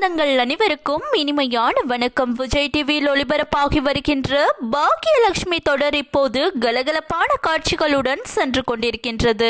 சொந்தங்கள் அனைவருக்கும் இனிமையான வணக்கம். விஜய் டிவியில் ஒளிபரப்பாகி வருகின்ற பாக்கியலட்சுமி தொடர் இப்போது கலகலப்பான காட்சிகளுடன் சென்று கொண்டிருக்கின்றது.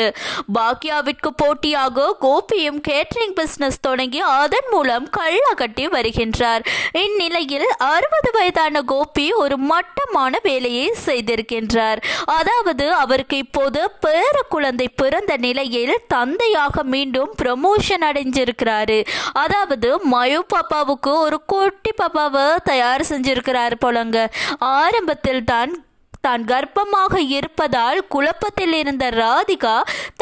பாக்யாவிற்கு போட்டியாக கோபியும் கேட்டரிங் பிசினஸ் தொடங்கி அதன் மூலம் கள்ள கட்டி வருகின்றார். இந்நிலையில் அறுபது வயதான கோபி ஒரு மட்டமான வேலையை செய்திருக்கின்றார். அதாவது அவருக்கு இப்போது பேர குழந்தை பிறந்த நிலையில் தந்தையாக மீண்டும் ப்ரமோஷன் அடைஞ்சிருக்கிறாரு அதாவது மயோ பாப்பாவுக்கு ஒரு குட்டி பாப்பாவை தயார் செஞ்சிருக்கிறார் போலங்க. ஆரம்பத்தில் தான் தான் கர்ப்பமாக இருப்பதால் குழப்பத்தில் இருந்த ராதிகா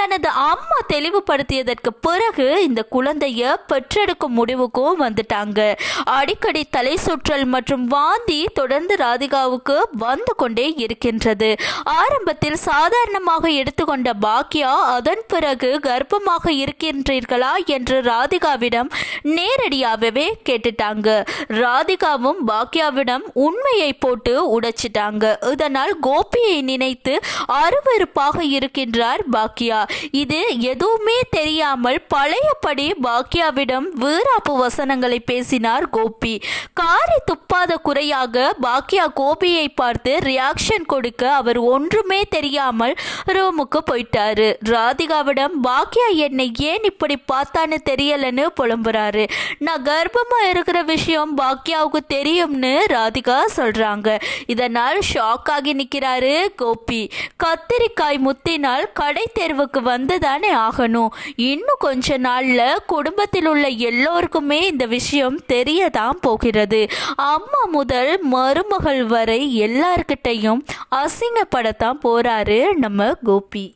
தனது அம்மா தெளிவுபடுத்தியதற்கு பிறகு இந்த குழந்தைய பெற்றெடுக்கும் முடிவுக்கும் வந்துட்டாங்க. அடிக்கடி தலை சுற்றல் மற்றும் வாந்தி தொடர்ந்து ராதிகாவுக்கு வந்து கொண்டே இருக்கின்றது. ஆரம்பத்தில் சாதாரணமாக எடுத்துக்கொண்ட பாக்யா அதன் பிறகு கர்ப்பமாக இருக்கின்றீர்களா? என்று ராதிகாவிடம் நேரடியாகவே கேட்டுட்டாங்க. ராதிகாவும் பாக்யாவிடம் உண்மையை போட்டு உடைச்சிட்டாங்க. இதனால் கோபியை நினைத்து அருவருப்பாக இருக்கின்றார் பாக்யா. இது எதுவுமே தெரியாமல் பழையபடி பாக்யாவிடம் வீராப்பு வசனங்களை பேசினார் கோபி. காரி துப்பாத குறையாக பாக்யா கோபியை பார்த்து ரியாக்ஷன் கொடுக்க அவர் ஒன்றுமே தெரியாமல் ரூமுக்கு போயிட்டாரு. ராதிகாவிடம் பாக்யா என்னை ஏன் இப்படி பார்த்தான்னு தெரியலன்னு புலம்புறாரு. நான் கர்ப்பமா இருக்கிற விஷயம் பாக்யாவுக்கு தெரியும்னு ராதிகா சொல்றாங்க. இதனால் ஷாக் ஆகி நிற்கிறாரு கோபி. கத்திரிக்காய் முத்தினால் கடை தேர்வுக்கு வந்துதானே ஆகணும்? இன்னும் கொஞ்ச நாள்ல குடும்பத்தில் உள்ள எல்லோருக்குமே இந்த விஷயம் தெரியதான் போகிறது. அம்மா முதல் மருமகள் வரை எல்லார்கிட்டையும் அசிங்கப்படத்தான் போறாரு நம்ம கோபி.